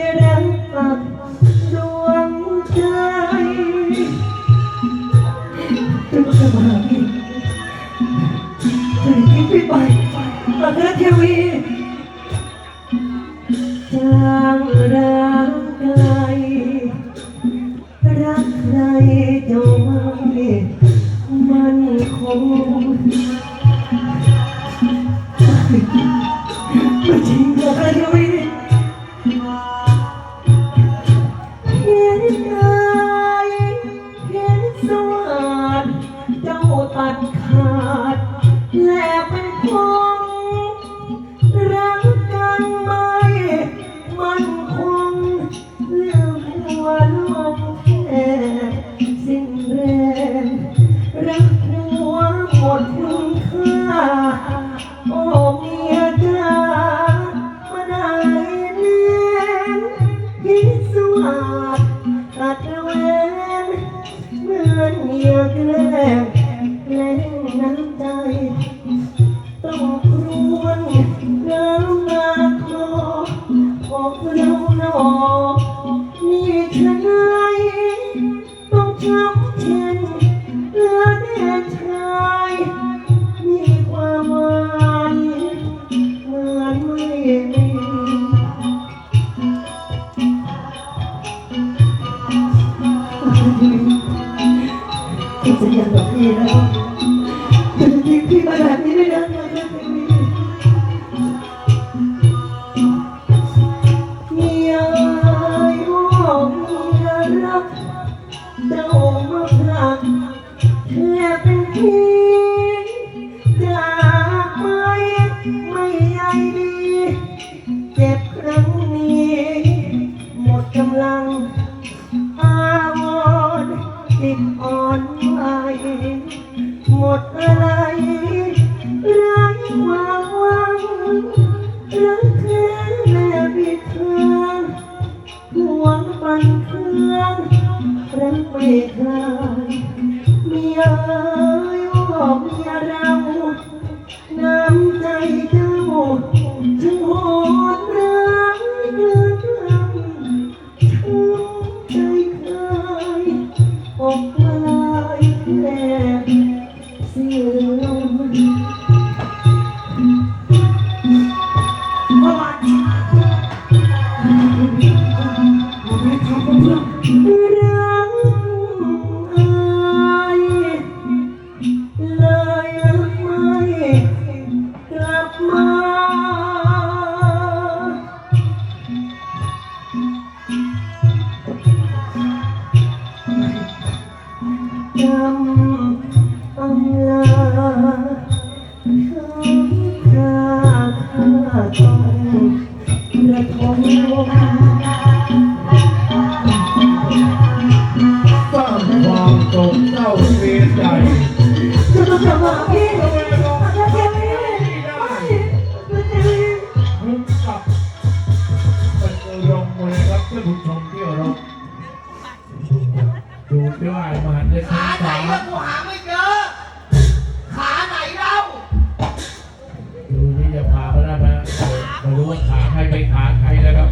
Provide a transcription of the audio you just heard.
ยรักปักดวงใจตึกสมาธิถึงที่ไปปะเททีวีทาร่างกรักใคจ้ม่มันคง และเป็นคงรักกันไม่ มันคงเรื่องหัว ต้องช้ำเช่นเลือดแดงชายมีความหมายเหมือนไม่มีสัญญากับพี่แล้ว เจ็บครั้งนี้ หมดกำลังอาวรณ์ติดอ่อนไหวหมดอะไรไร้ความหวังรักแท้แม่บิดเทือนห่วงปันเครื่องรักไม่คลายมียเอ๋ย เสียลม พี่ไมนเราผู้ขาไหนาไม่เจอ ขาไหนเล่าดูที่จะพาไปได้ไหมไม่รู้ว่าขาใครเป็นขาใครนะครับ